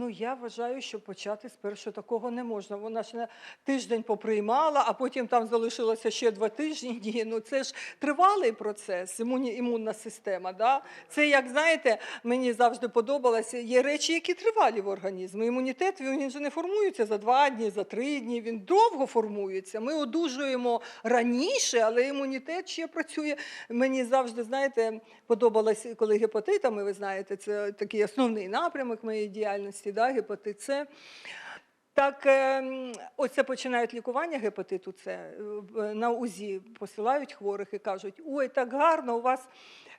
Ну, я вважаю, що почати спершу такого не можна. Вона ж на тиждень поприймала, а потім там залишилося ще два тижні. Ні, ну це ж тривалий процес, імуні, імунна система. Да? Це, як знаєте, мені завжди подобалося. Є речі, які тривалі в організмі. Імунітет він же не формується за два дні, за три дні. Він довго формується. Ми одужуємо раніше, але імунітет ще працює. Мені завжди, знаєте, подобалось, коли гепатитами, ви знаєте, це такий основний напрямок моєї діяльності, да, гепатит С. Так, ем, оце починають лікування гепатиту С. е, На УЗІ посилають хворих і кажуть: ой, так гарно, у вас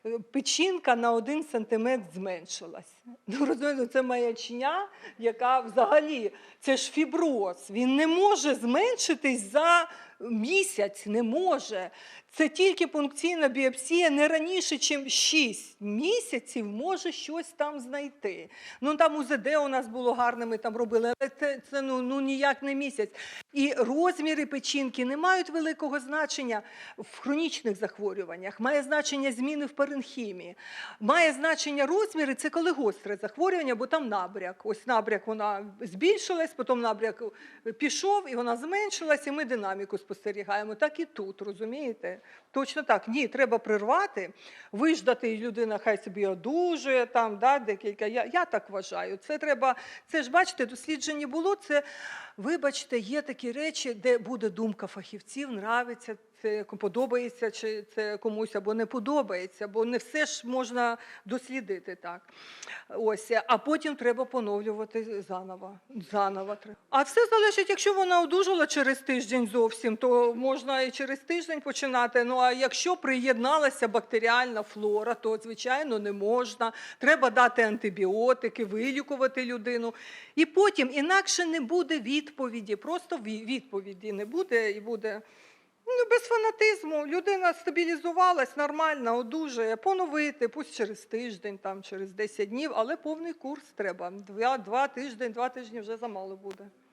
е, печінка на один сантиметр зменшилась. Ну, розумієте, це маячня, яка взагалі це ж фіброз. Він не може зменшитись за місяць, не може. Це тільки пункційна біопсія не раніше, ніж 6 місяців може щось там знайти. Ну там УЗД у нас було гарне, ми там робили, але це, це ну, ну ніяк не місяць. І розміри печінки не мають великого значення в хронічних захворюваннях. Має значення зміни в паренхімії. Має значення розміри, це коли гостре захворювання, бо там набряк. Ось набряк вона збільшилась, потім набряк пішов і вона зменшилась, і ми динаміку спостерігаємо. Так і тут, розумієте? Точно так. Ні, треба прервати, виждати, і людина хай собі одужує там, да, декілька. Я, я так вважаю. Це треба, це ж бачите, дослідження було. Це, вибачте, є такі речі, де буде думка фахівців, нравиться. Це подобається, чи це комусь або не подобається, бо не все ж можна дослідити так. Ось, а потім треба поновлювати заново. заново. А все залежить, якщо вона одужала через тиждень зовсім, то можна і через тиждень починати. Ну а якщо приєдналася бактеріальна флора, то звичайно не можна. Треба дати антибіотики, вилікувати людину. І потім інакше не буде відповіді. Просто відповіді не буде і буде. Ну, без фанатизму. Людина стабілізувалась нормально, одужує, поновити, пусть через тиждень, там, через 10 днів, але повний курс треба. Два, два тиждень, два тижні вже замало буде.